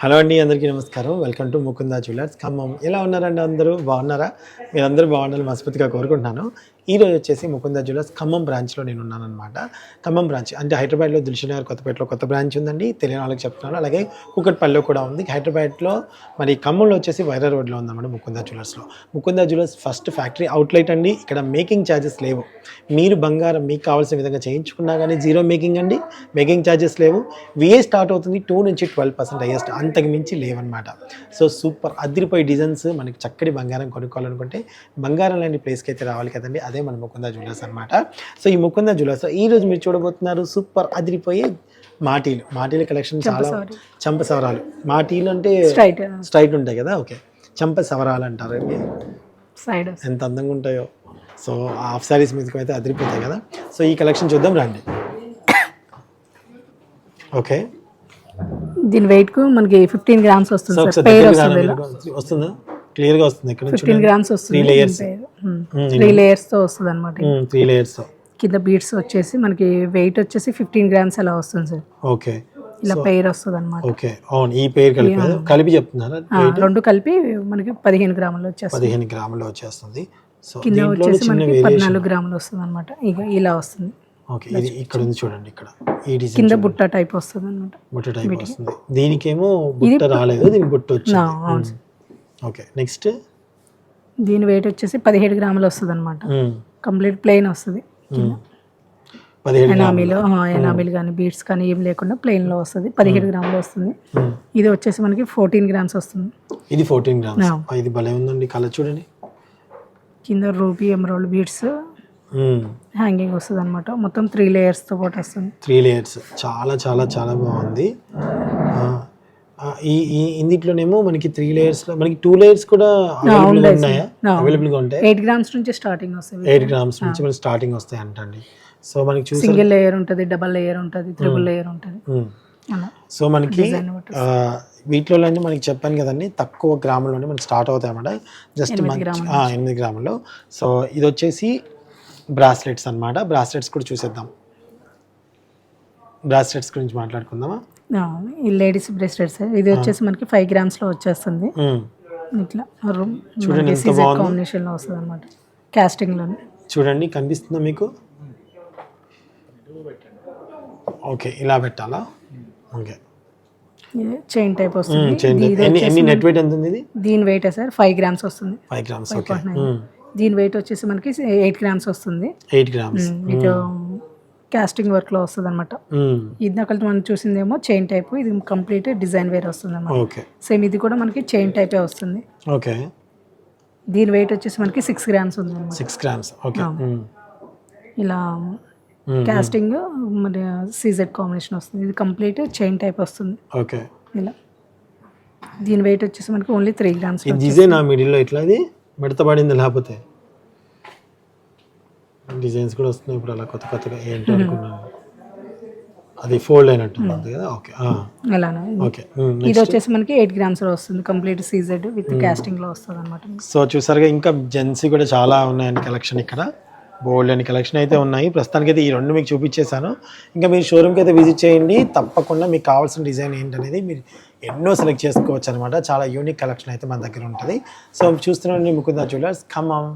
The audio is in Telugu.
హలో అండి అందరికీ నమస్కారం. Welcome to Mukunda jewellers. Khammam. ఎలా ఉన్నారండి అందరూ? బాగున్నారా? మీరందరూ బాగుండాలని మనస్ఫూర్తిగా కోరుకుంటున్నాను. ఈ రోజు వచ్చేసి ముకుందా జ్యువెలర్స్ ఖమ్మం బ్రాంచ్లో నేను ఉన్నానమాట ఖమ్మం బ్రాంచ్ అంటే హైదరాబాద్లో దిల్షునగర్ కొత్తపేటలో కొత్త బ్రాంచ్ ఉందండి. తెలియని వాళ్ళకి చెప్తున్నాను. అలాగే కూకట్పల్లిలో కూడా ఉంది. హైదరాబాద్లో మరి ఖమ్మంలో వచ్చేసి వైరా రోడ్లో ఉందన్నమాట Mukunda జ్యువెలర్స్లో. Mukunda jewellers first factory outlet అండి. ఇక్కడ మేకింగ్ ఛార్జెస్ లేవు. మీరు బంగారం మీకు కావాల్సిన విధంగా చేయించుకున్నా కానీ జీరో మేకింగ్ అండి. మేకింగ్ ఛార్జెస్ లేవు. విఏ స్టార్ట్ అవుతుంది టూ నుంచి ట్వెల్వ్ పర్సెంట్ హైయెస్ట్. అంతకు మించి లేవన్నమాట. సో సూపర్ అదిరిపోయి డిజైన్స్ మనకి చక్కటి బంగారం కొనుక్కోవాలనుకుంటే బంగారం లాంటి ప్లేస్కి అయితే రావాలి కదండి. అదే మన ముకుంద జ్యువెలర్స్ అనమాట సో ఈ ముకుంద జ్యువెలర్స్ ఈ రోజు మీరు చూడబోతున్నారు సూపర్ అదిరిపోయే మాటీలు. మాటీల కలెక్షన్ చాలా చంప సవరాలు మాటీలు అంటే స్ట్రైట్. ఉంటాయి కదా? ఓకే. చంప సవరాలు అంటారు ఎంత అందంగా ఉంటాయో. సో హాఫ్ శారీస్ మీదకి అయితే అదిరిపోతాయి కదా? సో ఈ కలెక్షన్ చూద్దాం రండి. ఓకే. దీని వెయిట్కు మనకి ఫిఫ్టీన్ గ్రామ్స్ వస్తుంది? వస్తుందా? క్లియర్గా వస్తుంది ఇక్కడ నుంచి ఫిఫ్టీన్ గ్రామ్స్ వస్తుంది Three layers. త్రీ లేయర్స్తో వస్తుంది అనమాట త్రీ లేయర్స్ కింద బీడ్స్ వచ్చేసి మనకి వెయిట్ వచ్చేసి ఫిఫ్టీన్ గ్రామ్స్ అలా వస్తుంది సార్. ఓకే. ఇలా పెయిర్ వస్తుంది అనమాట ఓకే అవును ఈ పేరు కలిపి కలిపి చెప్తున్నారా? రెండు కలిపి మనకి పదిహేను గ్రాములు వచ్చేస్తుంది. పదిహేను గ్రాములు వచ్చేస్తుంది. సో కింద వచ్చేసి మనకి పద్నాలుగు గ్రాములు వస్తుంది అనమాట ఇక ఇలా వస్తుంది. ఓకే ఇది ఇక్కడ ఉంది చూడండి ఇక్కడ. ఈ డిజైన్ కింద బుట్ట టైప్ వస్తుంది అనమాట బుట్ట టైప్ వస్తుంది. దీనికేమో బుట్ట రాలేదు దీనికి బుట్ట వచ్చింది. ఓకే నెక్స్ట్ దీని వెయిట్ వచ్చేసి పదిహేడు గ్రాములు వస్తుంది. అనమాట కంప్లీట్ ప్లెయిన్ వస్తుంది ఎనామిల్ ఎనామిల్ కానీ బీడ్స్ కానీ ఏం లేకుండా ప్లెయిన్లో వస్తుంది. పదిహేడు గ్రాములు వస్తుంది. ఇది వచ్చేసి మనకి ఫోర్టీన్ గ్రామ్స్ వస్తుంది. ఇది ఫోర్టీన్ గ్రామ్స్. ఇది భలే ఉందండి కలర్ చూడండి. కింద రూబీ ఎమరాల్డ్ బీడ్స్ హ్యాంగింగ్ వస్తుంది అనమాట మొత్తం త్రీ లేయర్స్తో పాటు వస్తుంది. త్రీ లేయర్స్ చాలా చాలా చాలా బాగుంది. ఈ ఈ ఇందిట్లోనేమో మనకి త్రీ లేయర్స్లో మనకి టూ లేయర్స్ కూడా అవైలబుల్గా ఉన్నాయా? ఆ. అవైలబుల్గా ఉంటాయి ఎయిట్ గ్రామ్స్ నుంచి స్టార్టింగ్ వస్తుంది ఎయిట్ గ్రామ్స్ నుంచి మనకి స్టార్టింగ్ వస్తాయి అంటండి సో మనకి చూసి సింగిల్ లేయర్ ఉంటుంది డబల్ లేయర్ ఉంటుంది త్రిబుల్ లేయర్ ఉంటుంది. సో మనకి వీటిలోనే మనకి చెప్పాను కదండి తక్కువ గ్రాముల్లోనే మనకి స్టార్ట్ అవుతాయి అన్నమాట జస్ట్ ఎనిమిది గ్రాములు. సో ఇది వచ్చేసి బ్రాస్లెట్స్ అన్నమాట. బ్రాస్లెట్స్ కూడా చూసేద్దాం. బ్రాస్లెట్స్ గురించి మాట్లాడుకుందామా? ఈ లేడీస్ బ్రేస్లెట్స్. ఇది వచ్చేసి మనకి ఫైవ్ గ్రామ్స్లో వచ్చేస్తుంది. ఇట్లా చూడండి ఎంత సీజర్ బాగుందో. కాంబినేషన్లో వస్తుంది అనమాట కాస్టింగ్లోనే. చూడండి కనిపిస్తుందా మీకు? ఓకే ఇలా పెట్టాలా? ఓకే. చైన్ టైప్ వస్తుంది. ఎన్ని నెట్ వెయిట్ ఎంత ఉంది దీని వెయిట్ సార్? ఫైవ్ గ్రామ్స్ వస్తుంది. ఫైవ్ గ్రామ్స్ ఓకే దీని వెయిట్ వచ్చేసి మనకి ఎయిట్ గ్రామ్స్ వస్తుంది. ఎయిట్ గ్రామ్స్ కాస్టింగ్ వర్క్లో వస్తుంది అనమాట ఇది నకలు మనం చూసిందేమో చైన్ టైప్ ఇది కంప్లీట్ డిజైన్ వేరే వస్తుంది అనమాట సేమ్ ఇది కూడా మనకి చైన్ టైపే వస్తుంది. ఓకే. దీని వెయిట్ వచ్చేసి మనకి సిక్స్ గ్రామ్స్ ఉంది సిక్స్ గ్రామ్స్ ఓకే. ఇలా కాస్టింగ్ మరి సీజెడ్ కాంబినేషన్ వస్తుంది. ఇది కంప్లీట్ చైన్ టైప్ వస్తుంది. ఓకే. ఇలా. దీని వెయిట్ వచ్చేసి మనకి ఓన్లీ త్రీ గ్రామ్స్ డిజైన్ ఆ మిడిల్లో ఇట్లా ఇది? మిడత పడింది లేకపోతే? డిజైన్స్ కూడా వస్తున్నాయి ఇప్పుడు అలా కొత్త కొత్తగా ఏంటి అనుకున్నాను. అది ఫోల్డ్ అయినట్టుంది అంతే కదా? ఓకే. అలానే ఓకే. ఇది వచ్చేసి మనకి ఎయిట్ గ్రామ్స్లో వస్తుంది. కంప్లీట్ సీజెడ్ విత్ కాస్టింగ్లో వస్తుంది అనమాట సో చూసారుగా ఇంకా జెంట్స్ కూడా చాలా ఉన్నాయండి కలెక్షన్ ఇక్కడ. బోల్డ్ అని కలెక్షన్ అయితే ఉన్నాయి. ప్రస్తుతానికి అయితే ఈ రెండు మీకు చూపించేశాను. ఇంకా మీరు షోరూమ్కి అయితే విజిట్ చేయండి. తప్పకుండా మీకు కావాల్సిన డిజైన్ ఏంటనేది మీరు ఎన్నో సెలెక్ట్ చేసుకోవచ్చు అనమాట చాలా యూనిక్ కలెక్షన్ అయితే మన దగ్గర ఉంటుంది. సో చూస్తున్నాండి ముకుందా జ్యువెలర్స్. ఖమ్మం